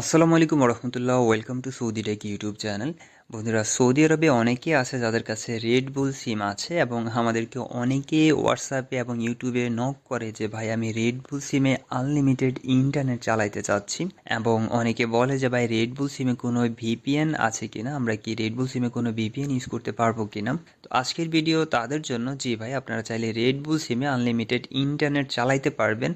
আসসালামু আলাইকুম রহমতুল্লাহ welcome to Saudi tech YouTube channel. বন্ধুরা, সৌদি আরবে অনেকে আছে যাদের কাছে রেড বুল সিম আছে এবং আমাদেরকে অনেকে হোয়াটসঅ্যাপে এবং ইউটিউবে নক করে যে, ভাই, আমি রেড বুল সিমে আনলিমিটেড ইন্টারনেট চালাইতে চাচ্ছি। এবং অনেকে বলে যে, ভাই রেড বুল সিমে কোনো ভিপিএন আছে কিনা? আমরা কি রেড বুল সিমে কোনো ভিপিএন ইউজ করতে পারব কিনা? তো আজকের ভিডিও তাদের জন্য, জি ভাই, আপনারা চাইলে রেড বুল সিমে আনলিমিটেড ইন্টারনেট চালাইতে পারবেন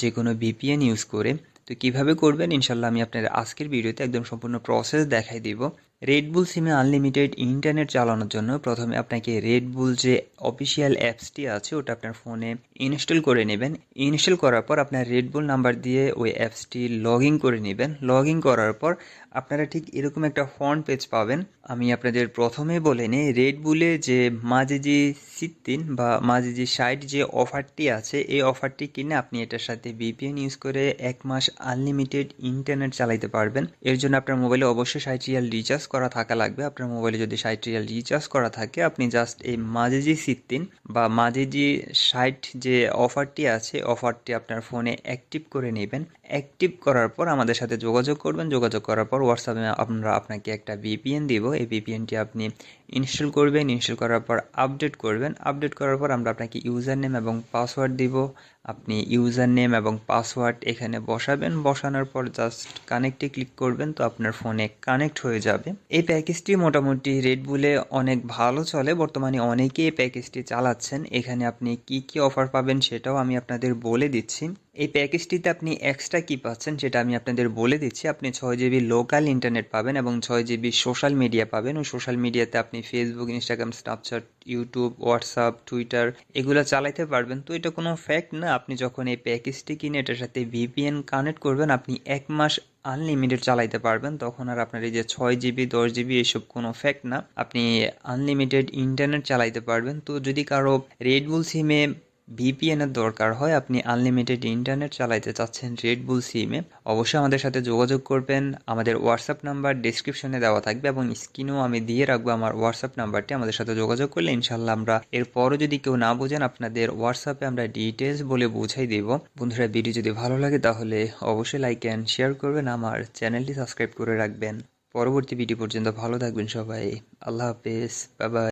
যে কোনো ভিপিএন ইউজ করে। তো কীভাবে করবেন? ইনশাল্লাহ আমি আপনার আজকের ভিডিওতে একদম সম্পূর্ণ প্রসেস দেখাই দিব। রেডবুল সিমে আনলিমিটেড ইন্টারনেট চালানোর জন্য প্রথমে আপনাকে রেডবুল যে অফিসিয়াল অ্যাপসটি আছে, ওটা আপনার ফোনে ইনস্টল করে নেবেন। ইনস্টল করার পর আপনার রেডবুল নাম্বার দিয়ে ওই অ্যাপসটি লগ করে নেবেন। লগ করার পর আপনারা ঠিক এরকম একটা ফ্রন্ট পেজ পাবেন। আমি আপনাদের প্রথমে বলে নিই রেডবুলে যে মাঝিজি সিত্তিন বা মাঝিজি সাইট যে অফারটি আছে, এই অফারটি কিনে আপনি এটার সাথে ভিপিএন ইউজ করে এক মাস আনলিমিটেড ইন্টারনেট চালাইতে পারবেন। এর জন্য আপনার মোবাইলে অবশ্যই ষাট রিয়াল রিচার্জ করা থাকা লাগবে। আপনার মোবাইলে যদি ষাট রিয়াল রিচার্জ করা থাকে, আপনি জাস্ট এই মাঝিজি সিত্তিন বা মাঝিজি ষাট যে অফারটি আছে অফারটি আপনার ফোনে অ্যাক্টিভ করে নেবেন। অ্যাক্টিভ করার পর আমাদের সাথে যোগাযোগ করবেন। যোগাযোগ করার পর হোয়াটসঅ্যাপে আমরা আপনাকে একটা ভিপিএন দিব। এই ভিপিএনটি আপনি ইনস্টল করবেন ইনস্টল করার পর আপডেট করবেন। আপডেট করার পর আমরা আপনাকে ইউজার নেম এবং পাসওয়ার্ড দিব। আপনি ইউজার নেম এবং পাসওয়ার্ড এখানে বসাবেন। বসানোর পর জাস্ট কানেক্টে ক্লিক করবেন তো আপনার ফোনে কানেক্ট হয়ে যাবে। এই প্যাকেজটি মোটামুটি রেডবুলে অনেক ভালো চলে। বর্তমানে অনেকেই এই প্যাকেজটি চালাচ্ছেন। এখানে আপনি কি কি অফার পাবেন সেটাও আমি আপনাদের বলে দিচ্ছি। এই প্যাকেজটিতে আপনি এক্সট্রা কি পাচ্ছেন সেটা আমি আপনাদের বলে দিচ্ছি। আপনি ছয় জিবি লোকাল ইন্টারনেট পাবেন এবং ছয় জিবি সোশ্যাল মিডিয়া পাবেন। ওই সোশ্যাল মিডিয়াতে আপনি Facebook Instagram Snapchat YouTube WhatsApp Twitter এগুলো চালাইতে পারবেন। তো এটা কোনো ফ্যাক্ট না। আপনি যখন এই প্যাকেজটি কিনে এটার সাথে ভিপিএন কানেক্ট করবেন, আপনি এক মাস আনলিমিটেড চালাইতে পারবেন। তখন আর আপনার এই যে ছয় জিবি দশ জিবি এসব কোনো ফ্যাক্ট না। আপনি আনলিমিটেড ইন্টারনেট চালাইতে পারবেন। তো যদি কারও রেডবুল সিমে ভিপিএন এর দরকার হয় আপনি আনলিমিটেড ইন্টারনেট চালাইতে চাচ্ছেন রেডবুল সিমে অবশ্যই আমাদের সাথে যোগাযোগ করবেন। আমাদের হোয়াটসঅ্যাপ নাম্বার ডিসক্রিপশনে দেওয়া থাকবে এবং স্ক্রিনেও আমি দিয়ে রাখব আমার হোয়াটসঅ্যাপ নাম্বারটি আমাদের সাথে যোগাযোগ করলে ইনশাল্লাহ আমরা এরপরও যদি কেউ না বোঝেন, আপনাদের হোয়াটসঅ্যাপে আমরা ডিটেলস বলে বুঝাই দেব। বন্ধুরা ভিডিও যদি ভালো লাগে তাহলে অবশ্যই লাইক অ্যান্ড শেয়ার করবেন, আমার চ্যানেলটি সাবস্ক্রাইব করে রাখবেন। পরবর্তী ভিডিও পর্যন্ত ভালো থাকবেন সবাই। আল্লাহ হাফেজ বাই